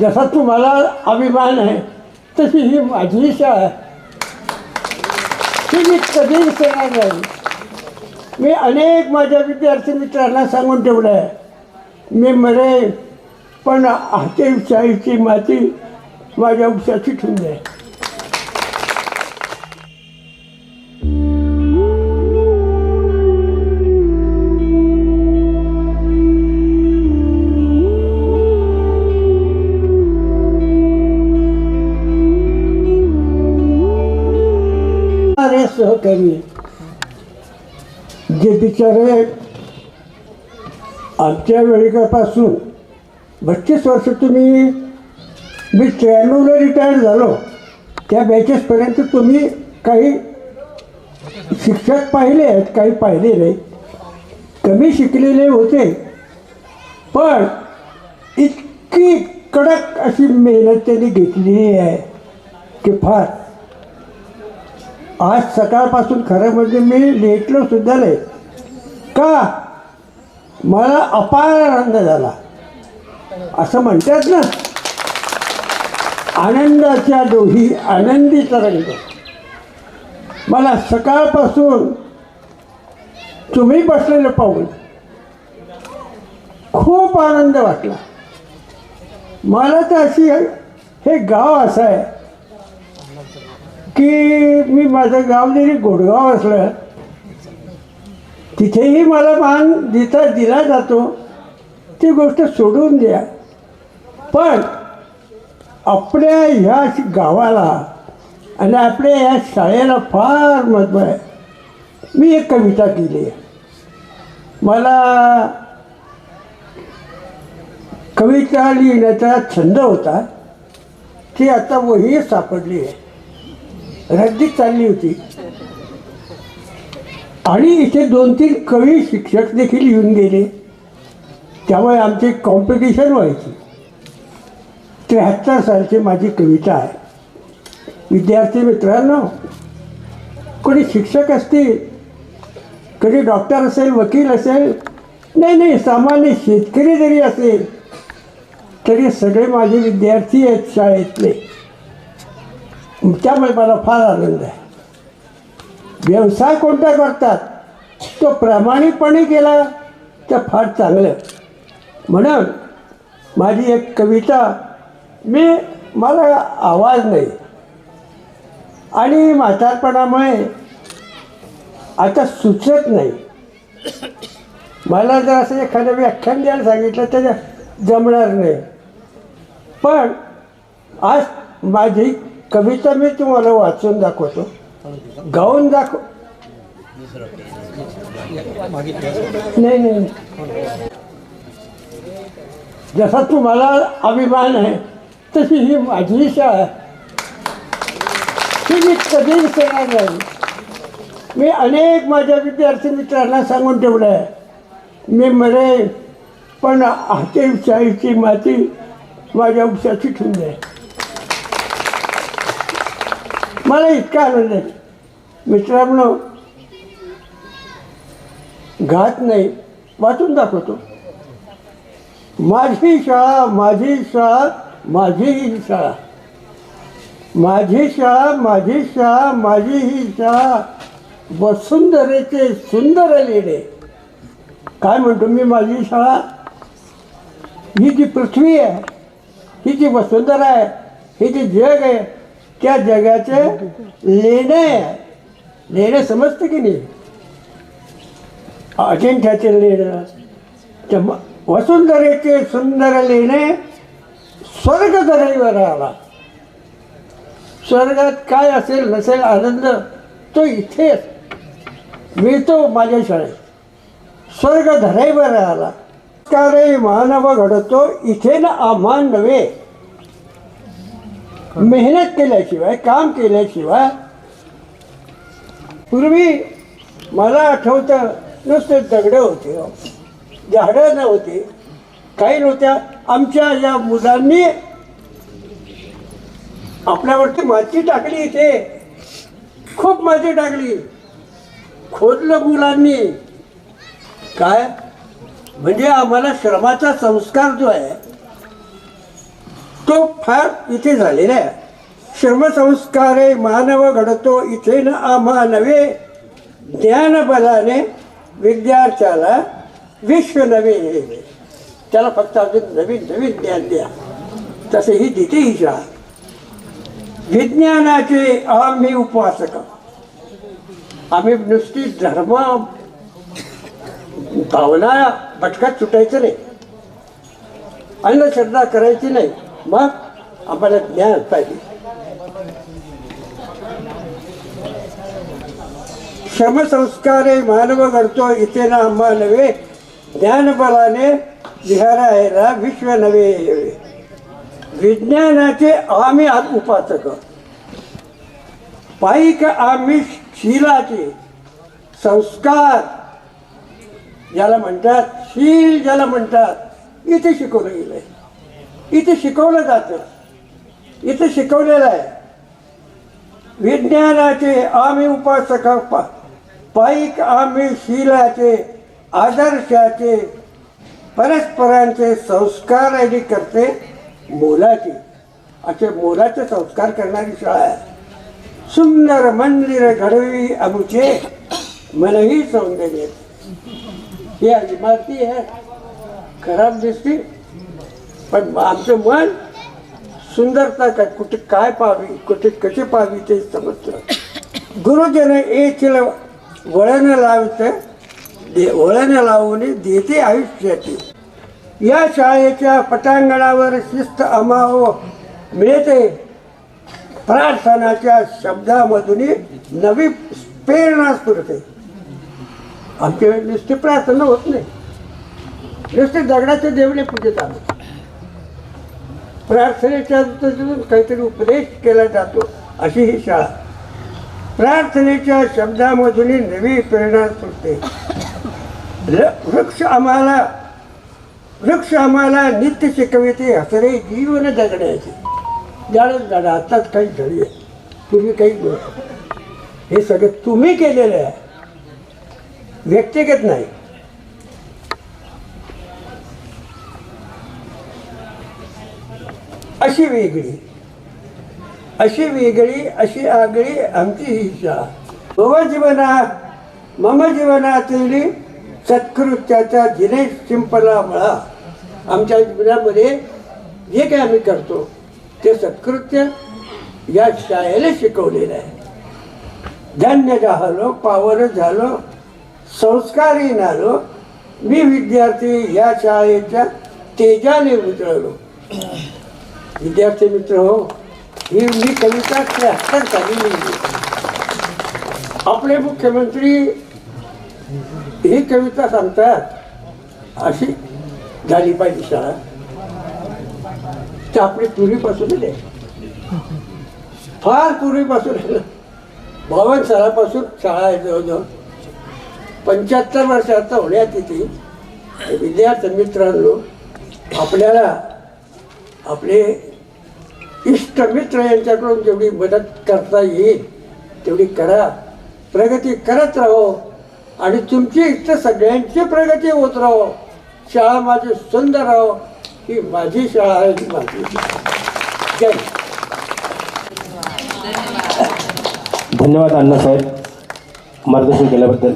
जसा तुम्हाला अभिमान आहे तशी ही माझी शाळा आहे. ही मी कधी विसरणार नाही. मी अनेक माझ्या विद्यार्थी मित्रांना सांगून ठेवलं आहे. मी मरे पण हाते शाळेची माती माझ्या उशाची ठेवली जाईल अरे सहकारी जे बिचारे आमच्या वेळेपासून बत्तीस वर्ष तुम्ही मी त्र्याण्णवला रिटायर झालो. त्या बॅचेसपर्यंत तुम्ही काही शिक्षक पाहिले आहेत काही पाहिले नाही. कमी शिकलेले होते. पण इतकी कडक अशी मेहनत त्यांनी घेतलेली आहे की फार. आज सकाळपासून खरं म्हणजे मी लेटलो सुद्धा नाही का? मला अपार आनंद झाला. असं म्हणतात ना. आनंदाच्या डोही आनंदी तरंग मला सकाळपासून तुम्ही बसलेलं पाहून खूप आनंद वाटला. मला तर अशी हे गाव असं आहे. की मी माझं गाव जरी गोडगाव असलं तिथेही मला मान दिता दिला जातो ती गोष्ट सोडून द्या. पण आपल्या ह्या गावाला आणि आपल्या ह्या शाळेला फार महत्त्व आहे. मी एक कविता केली आहे. मला कविता लिहिण्याचा छंद होता ती आता वही सापडली आहे. रद्दीत चालली होती. आणि इथे दोन तीन कवी शिक्षक देखील येऊन गेले. त्यामुळे आमची कॉम्पिटिशन व्हायची. त्र्याहत्तर सालची माझी कविता आहे. विद्यार्थी मित्रांनो कोणी शिक्षक असतील कधी डॉक्टर असेल वकील असेल नाही नाही सामान्य शेतकरी जरी असेल तरी सगळे माझे विद्यार्थी आहेत शाळेतले. त्यामुळे मला फार आनंद आहे. व्यवसाय कोणता करतात? तो प्रामाणिकपणे केला तर फार चांगलं. म्हणून माझी एक कविता मी मला आवाज नाही. आणि म्हातारपणामुळे आता सुचत नाही. मला जर असं एखादं व्याख्यान द्यायला सांगितलं तर जमणार नाही. पण आज माझी कविता मी तुम्हाला वाचून दाखवतो. गाऊन दाखव. नाही नाही जसा तुम्हाला अभिमान आहे तशी ही माझी शाळा. आहे ही मी कधी विसरणार नाही. मी अनेक माझ्या विद्यार्थी मित्रांना सांगून ठेवलं आहे मी मरे पण हाते शाळेची माती माझ्या उपशाची ठेवली जाईल मला इतका आनंद आहे. मित्रांनो घात नाही वाचून दाखवतो. माझी शाळा माझी शाळा माझी ही शाळा. माझी शाळा माझी शाळा माझी ही शाळा. वसुंधरेचे सुंदर लेणे काय म्हणतो मी माझी शाळा? ही जी पृथ्वी आहे ही जी वसुंधरा आहे ही जे जग आहे त्या जगाचे लेणं? आहे लेणं समजतं की नाही? अजिंठ्याचे लेणं त्या वसुंधरेचे सुंदर लेणे स्वर्ग धरेवर आला. स्वर्गात काय असेल नसेल आनंद तो इथेच मिळतो माझ्या शाळेत. स्वर्ग धराईवर आला. कारण मानव घडतो इथे ना आम्हान नव्हे. मेहनत केल्याशिवाय काम केल्याशिवाय पूर्वी मला आठवतं नुसते दगडं होते हो. झाडं नव्हते. काही नव्हत्या. आमच्या या मुलांनी आपल्यावरती माती टाकली इथे. खूप माती टाकली. खोदलं मुलांनी. काय? म्हणजे आम्हाला श्रमाचा संस्कार जो आहे तो फार इथे झालेला आहे. श्रमसंस्कारे मानव घडतो इथे न आम्हा नवे ज्ञानबलाने विद्यार्थ्याला विश्व नवे हे. त्याला फक्त अजून नवीन नवीन ज्ञान द्या. तसे ही दिते ही विज्ञानाचे आम्ही उपासक आम्ही नुसती धर्म भावना भटकत सुटायचं नाही. अंधश्रद्धा करायची नाही. मग आम्हाला ज्ञान पाहिजे श्रमसंस्कारे मानव घडतो इथे ना आम्हा नव्हे ज्ञानबलाने विहारायला विश्व नवे हेवे. विज्ञानाचे आम्ही आत उपासक पायिक आम्ही शीलाचे संस्कार ज्याला म्हणतात शील ज्याला म्हणतात इथे शिकवलं गेलंय इथे शिकवलं जातं. इथे शिकवलेलं आहे. विज्ञानाचे आम्ही उपासक पा आम्ही शीलाचे आदर्शाचे परस्परांचे संस्कार आणि करते मोलाचे. असे मोलाचे संस्कार करणारी शाळा आहे. सुंदर मंदिर घडवी आमुचे मनही सौंदर्य. ही इमारती आहे. खराब दिसते. पण आमचं मन सुंदरता काय कुठे काय पाहावी कुठे कसे पाहावी ते समजतं. गुरुजन येथील वळण लावतं दे वळण लावून देते आयुष्याची. या शाळेच्या पटांगणावर शिस्त अमाव मिळते. प्रार्थनाच्या शब्दामधून नवी प्रेरणा स्फुरते. आमच्या वेळी नुसती प्रार्थना होत नाही. नुसते दगडाचे देवळे पूजेत आलो प्रार्थनेच्या दृष्टीतून काहीतरी उपदेश केला जातो अशी ही शाळा. प्रार्थनेच्या शब्दामधून नवी प्रेरणा सुटते. र- वृक्ष आम्हाला वृक्ष आम्हाला नित्य शिकविते हसरे जीवन जगण्याचे. जाणत जाणं आत्ताच काही झाली आहे. तुम्ही काही हे सगळं तुम्ही केलेलं आहे. व्यक्तिगत नाही. अशी वेगळी. अशी वेगळी अशी आगळी आमची इच्छा. मम जीवना मम जीवनातील सत्कृत्याचा दिनेश शिंपला मळा. आमच्या जीवनामध्ये जे काही आम्ही करतो ते सत्कृत्य या शाळेला शिकवलेलं आहे. धन्य झालो पावर झालो संस्कारी झालो मी विद्यार्थी या शाळेच्या तेजाने उतरलो. विद्यार्थी मित्र हो ही मी कविता त्र्याहत्तर साली लिहिली. आपले मुख्यमंत्री ही कविता सांगतात अशी झाली पाहिजे शाळा. तर आपली पूर्वीपासूनच आहे. फार पूर्वीपासून बावन सालापासून शाळा आहे जवळजवळ. पंच्याहत्तर वर्षाचा होण्यात येते विद्यार्थी मित्रांनो आपल्याला आपले इष्टमित्र यांच्याकडून जेवढी मदत करता येईल तेवढी करा. प्रगती करत राहो. आणि तुमची इष्ट सगळ्यांची प्रगती होत राहो. शाळा माझी सुंदर राहो. ही माझी शाळा आहे ही माझी जय हिंद. धन्यवाद अण्णासाहेब मार्गदर्शन केल्याबद्दल.